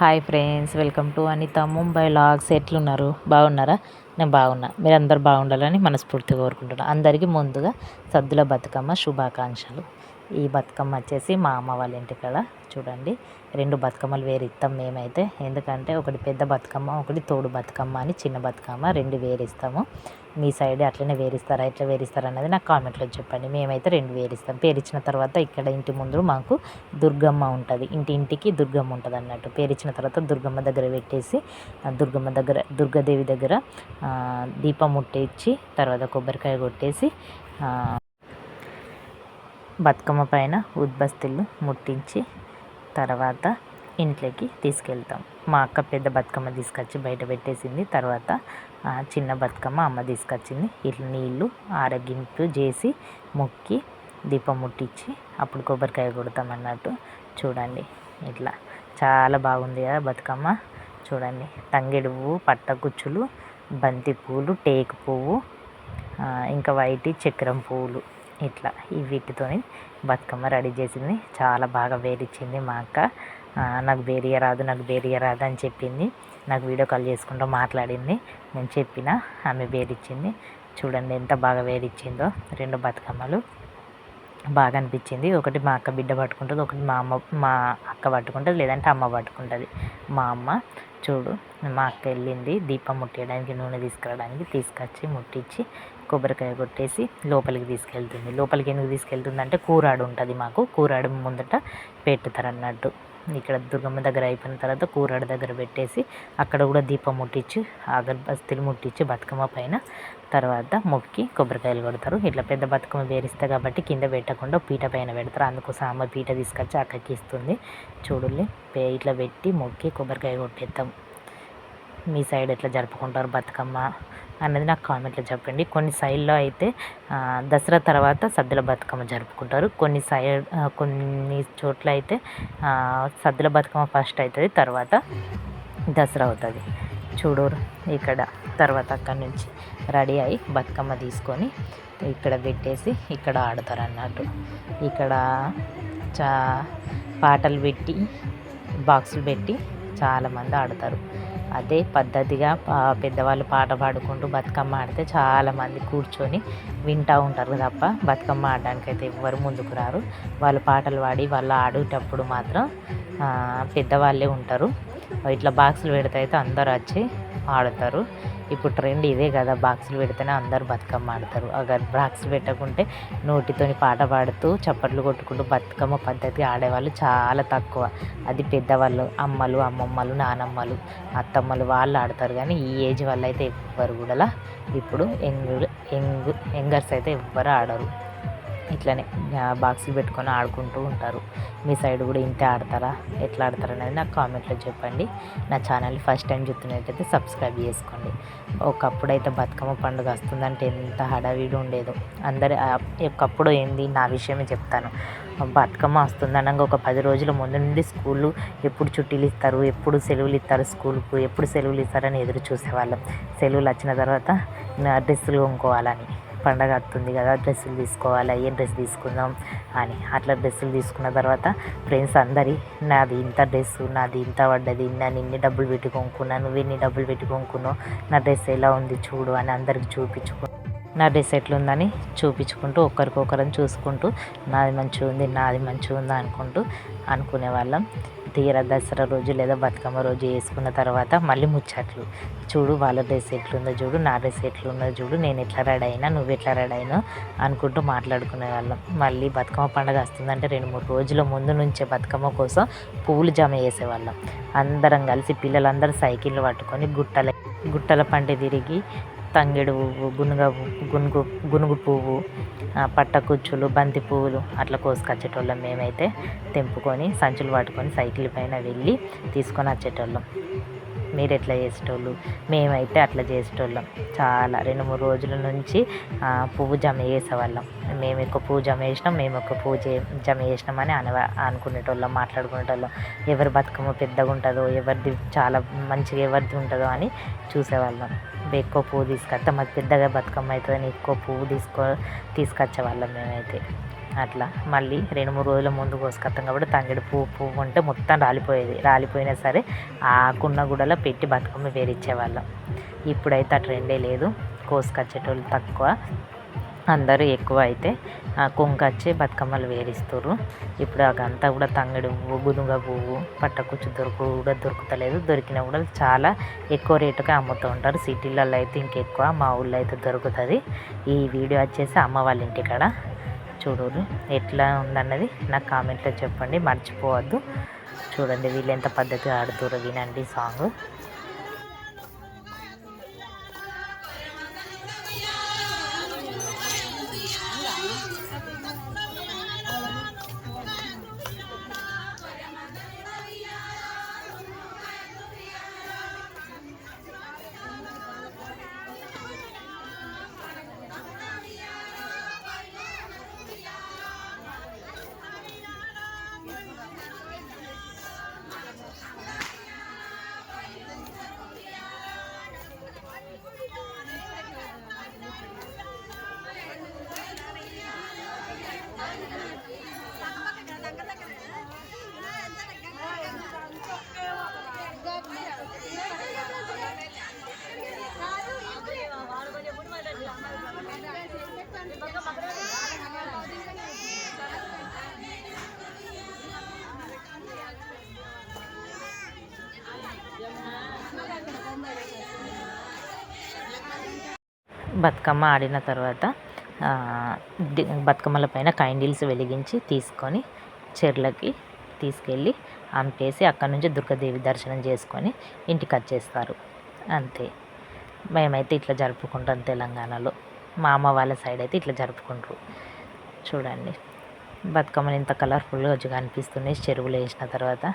Hi friends welcome to Anitha Mumbai logs. ఎట్లున్నారు? బాగున్నారా? నేను బాగున్నా. మీరు అందరు బాగుండాలని మనస్ఫూర్తిగా కోరుకుంటున్నాను అందరికీ ముందుగా సద్దుల బతుకమ్మ శుభాకాంక్షలు. ఈ బతుకమ్మ వచ్చేసి మా అమ్మ వాళ్ళ ఇంటికాడ చూడండి. రెండు బతుకమ్మలు వేరిస్తాం మేమైతే. ఎందుకంటే ఒకటి పెద్ద బతుకమ్మ ఒకటి తోడు బతుకమ్మ అని చిన్న బతుకమ్మ రెండు వేరిస్తాము. మీ సైడ్ అట్లనే వేరిస్తారా ఎట్లా వేరిస్తారా అనేది నాకు కామెంట్లో చెప్పండి. మేమైతే రెండు వేరిస్తాం. పేరిచ్చిన తర్వాత ఇక్కడ ఇంటి ముందు మాకు దుర్గమ్మ ఉంటుంది. ఇంటి ఇంటికి దుర్గమ్మ ఉంటుంది అన్నట్టు. పేరిచ్చిన తర్వాత దుర్గమ్మ దగ్గర పెట్టేసి దుర్గమ్మ దగ్గర దుర్గాదేవి దగ్గర దీపం ముట్టించి తర్వాత కొబ్బరికాయ కొట్టేసి బతుకమ్మ పైన ఉద్బస్తులు ముట్టించి తర్వాత ఇంట్లోకి తీసుకెళ్తాం. మా అక్క పెద్ద బతుకమ్మ తీసుకొచ్చి బయట పెట్టేసింది. తర్వాత చిన్న బతుకమ్మ అమ్మ తీసుకొచ్చింది. ఇట్లా నీళ్ళు ఆరగింపు చేసి మొక్కి దీపం ముట్టించి అప్పుడు కొబ్బరికాయ కొడతాం అన్నట్టు. చూడండి ఇట్లా. చాలా బాగుంది కదా బతుకమ్మ. చూడండి. తంగెడు పువ్వు పట్టకుచ్చులు బంతి పువ్వులు టేకు పువ్వు ఇంకా వైటి చక్రం పువ్వులు ఇట్లా ఈ వీటితోని బతుకమ్మ రెడీ చేసింది. చాలా బాగా వేరిచ్చింది మా అక్క. నాకు బేరియ రాదు నాకు బేరియ రాదు అని చెప్పింది. నాకు వీడియో కాల్ చేసుకుంటూ మాట్లాడింది. నేను చెప్పిన ఆమె వేరిచ్చింది. చూడండి ఎంత బాగా వేరిచ్చిందో. రెండు బతుకమ్మలు బాగా అనిపించింది. ఒకటి మా అక్క బిడ్డ పట్టుకుంటుంది ఒకటి మా అమ్మ మా అక్క పట్టుకుంటుంది లేదంటే అమ్మ పట్టుకుంటుంది. మా అమ్మ చూడు మా అక్క వెళ్ళింది దీపం ముట్టేయడానికి నూనె తీసుకురావడానికి తీసుకొచ్చి ముట్టించి కొబ్బరికాయ కొట్టేసి లోపలికి తీసుకెళ్తుంది. లోపలికి ఎందుకు తీసుకెళ్తుంది అంటే కూరాడు ఉంటుంది మాకు. కూరాడు ముందట పెట్టుతారు అన్నట్టు ఇక్కడ దుర్గమ్మ దగ్గర అయిపోయిన తర్వాత కూరాడు దగ్గర పెట్టేసి అక్కడ కూడా దీపం ముట్టించి అగరబస్తీలు ముట్టించి బతుకమ్మ పైన తర్వాత మొక్కి కొబ్బరికాయలు కొడతారు. ఇట్లా పెద్ద బతుకమ్మ వేరిస్తే కాబట్టి కింద పెట్టకుండా పీట పైన పెడతారు. అందుకోసం అమ్మ పీట తీసుకొచ్చి అక్కకి ఇస్తుంది. చూడుల్ని ఇట్లా పెట్టి మొక్కి కొబ్బరికాయ కొట్టేస్తాం మీ సైడ్ ఎట్లా జరుపుకుంటారు బతుకమ్మ అన్నది నాకు కామెంట్లో చెప్పండి. కొన్ని సైడ్లో అయితే దసరా తర్వాత సద్దుల బతుకమ్మ జరుపుకుంటారు. కొన్ని సైడ్ కొన్ని చోట్ల అయితే సద్దుల బతుకమ్మ ఫస్ట్ అవుతుంది తర్వాత దసరా అవుతుంది. చూడు ఇక్కడ తర్వాత అక్కడి నుంచి రెడీ అయ్యి బతుకమ్మ తీసుకొని ఇక్కడ పెట్టేసి ఇక్కడ ఆడతారు అన్నట్టు ఇక్కడ చా పాటలు పెట్టి బాక్సులు పెట్టి చాలామంది ఆడతారు. అదే పద్ధతిగా పెద్దవాళ్ళు పాట పాడుకుంటూ బతుకమ్మ ఆడితే చాలామంది కూర్చొని వింటూ ఉంటారు తప్ప బతుకమ్మ ఆడడానికి అయితే ఎవ్వరు ముందుకు రారు. వాళ్ళు పాటలు పాడి వాళ్ళు ఆడేటప్పుడు మాత్రం పెద్దవాళ్ళే ఉంటారు. ఇట్లా బాక్సులు పెడితే అయితే అందరు వచ్చి ఆడతారు. ఇప్పుడు ట్రెండ్ ఇదే కదా బాక్సులు పెడితేనే అందరు బతుకమ్మ ఆడతారు. అగర్ బాక్స్ పెట్టకుంటే నోటితోని పాట పాడుతూ చప్పట్లు కొట్టుకుంటూ బతుకమ్మ పద్ధతి ఆడేవాళ్ళు చాలా తక్కువ. అది పెద్దవాళ్ళు అమ్మలు అమ్మమ్మలు నానమ్మలు అత్తమ్మలు వాళ్ళు ఆడతారు. కానీ ఈ ఏజ్ వాళ్ళు అయితే ఎవ్వరు కూడా ఇప్పుడు యంగ్ యంగ్ యంగర్స్ అయితే ఎవ్వరు ఆడరు. ఇట్లనే బాక్సులు పెట్టుకొని ఆడుకుంటూ ఉంటారు. మీ సైడ్ కూడా ఇంతే ఆడతారా? ఎట్లా ఆడతారా అనేది నాకు కామెంట్లో చెప్పండి. నా ఛానల్ ఫస్ట్ టైం చూస్తున్నట్టయితే సబ్స్క్రైబ్ చేసుకోండి. ఒకప్పుడు అయితే బతుకమ్మ పండుగ వస్తుందంటే ఎంత హడావిడి ఉండేదో. అందరి ఒకప్పుడు ఏంది నా విషయమే చెప్తాను. బతుకమ్మ వస్తుందనగా ఒక పది రోజుల ముందు నుండి స్కూళ్ళు ఎప్పుడు చుట్టీలు ఇస్తారు ఎప్పుడు సెలవులు ఇస్తారు స్కూల్కు ఎప్పుడు సెలవులు ఇస్తారని ఎదురు చూసేవాళ్ళం. సెలవులు వచ్చిన తర్వాత డ్రెస్సులు కొనుక్కోవాలని. పండగ వస్తుంది కదా డ్రెస్సులు తీసుకోవాలి ఏ డ్రెస్ తీసుకుందాం అని. అట్లా డ్రెస్సులు తీసుకున్న తర్వాత ఫ్రెండ్స్ అందరి నాది ఇంత డ్రెస్సు నాది ఇంత పడ్డది నేను ఇన్ని డబ్బులు పెట్టి కొనుక్కున్నాను నువ్వు ఎన్ని డబ్బులు పెట్టి కొనుక్కున్నావు నా డ్రెస్ ఎలా ఉంది చూడు అని అందరికి చూపించుకో నా డ్రెస్ ఎట్లుందని చూపించుకుంటూ ఒకరికొకరం చూసుకుంటూ నాది మంచిగా ఉంది నాది మంచిగా ఉందా అనుకుంటూ అనుకునే వాళ్ళం తీరా దసరా రోజు లేదా బతుకమ్మ రోజు వేసుకున్న తర్వాత మళ్ళీ ముచ్చట్లు. చూడు వాళ్ళ డ్రెస్ ఎట్లుందో చూడు నా డ్రెస్ ఎట్లుందో చూడు నేను ఎట్లా రెడీ అయినా నువ్వు ఎట్లా రెడీ అయినా అనుకుంటూ మాట్లాడుకునే వాళ్ళం మళ్ళీ బతుకమ్మ పండుగ వస్తుందంటే రెండు మూడు రోజుల ముందు నుంచే బతుకమ్మ కోసం పువ్వులు జమ చేసేవాళ్ళం. అందరం కలిసి పిల్లలందరూ సైకిళ్ళు పట్టుకొని గుట్టల గుట్టల పంట తిరిగి తంగేడు పువ్వు గునుగ గునుగు గునుగు పువ్వు పట్టకుచ్చులు బంతి పువ్వులు అట్లా కోసుకొచ్చేటోళ్ళం మేమైతే తెంపుకొని సంచులు పట్టుకొని సైకిల్ పైన వెళ్ళి తీసుకొని వచ్చేటోళ్ళం. మీరు ఎట్లా చేసేటోళ్ళు? మేమైతే అట్లా చేసేటోళ్ళం. చాలా రెండు మూడు రోజుల నుంచి పువ్వు జమ చేసేవాళ్ళం. మేము ఎక్కువ పువ్వు జమ చేసినాం మేము ఎక్కువ పువ్వు జమ చేసినామని అన అనుకునేటోళ్ళం మాట్లాడుకునేటోళ్ళం. ఎవరి బతుకమ్మ పెద్దగా ఉంటుందో ఎవరిది చాలా మంచిగా ఎవరిది ఉంటుందో అని చూసేవాళ్ళం. ఎక్కువ పువ్వు తీసుకొస్తే. మాకు పెద్దగా బతుకమ్మ అవుతుందని ఎక్కువ పువ్వు తీసుకో తీసుకొచ్చేవాళ్ళం మేమైతే. అట్లా మళ్ళీ రెండు మూడు రోజుల ముందు కోసుకొస్తాం కాబట్టి తంగిడి పువ్వు పువ్వు ఉంటే మొత్తం రాలిపోయేది. రాలిపోయినా సరే ఆ కుండ గుడలో పెట్టి బతుకమ్మ వేరిచ్చేవాళ్ళం ఇప్పుడైతే ఆ ట్రెండే లేదు. కోసుకొచ్చేటోళ్ళు తక్కువ. అందరూ ఎక్కువ అయితే కొంకచ్చి బతుకమ్మలు వేరిస్తారు ఇప్పుడు అదంతా కూడా తంగడి పువ్వు గునుగ పువ్వు పట్టకుచ్చు దొరుకు కూడా దొరుకుతలేదు. దొరికినా కూడా చాలా ఎక్కువ రేటుగా అమ్ముతూ ఉంటారు. సిటీలలో అయితే ఇంకెక్కువ మా ఊళ్ళో అయితే దొరుకుతుంది. ఈ వీడియో వచ్చేసి అమ్మ వాళ్ళ ఇంటికాడ చూడరు ఎట్లా ఉందన్నది నాకు కామెంట్లో చెప్పండి. మర్చిపోవద్దు. చూడండి వీళ్ళు ఎంత పద్ధతిగా ఆడుతారో వినండి సాంగ్. బతుకమ్మ ఆడిన తర్వాత బతుకమ్మల పైన కైండిల్స్ వెలిగించి తీసుకొని చెర్లకి తీసుకెళ్ళి అంపేసి అక్కడ నుంచి దుర్గాదేవి దర్శనం చేసుకొని ఇంటికి వచ్చేస్తారు. అంతే. మేమైతే ఇట్లా జరుపుకుంటాం తెలంగాణలో. మా అమ్మ వాళ్ళ సైడ్ అయితే ఇట్లా జరుపుకుంటారు. చూడండి. బతుకమ్మలు ఇంత కలర్ఫుల్గా అనిపిస్తున్నాయి. చెరువులో వేసిన తర్వాత.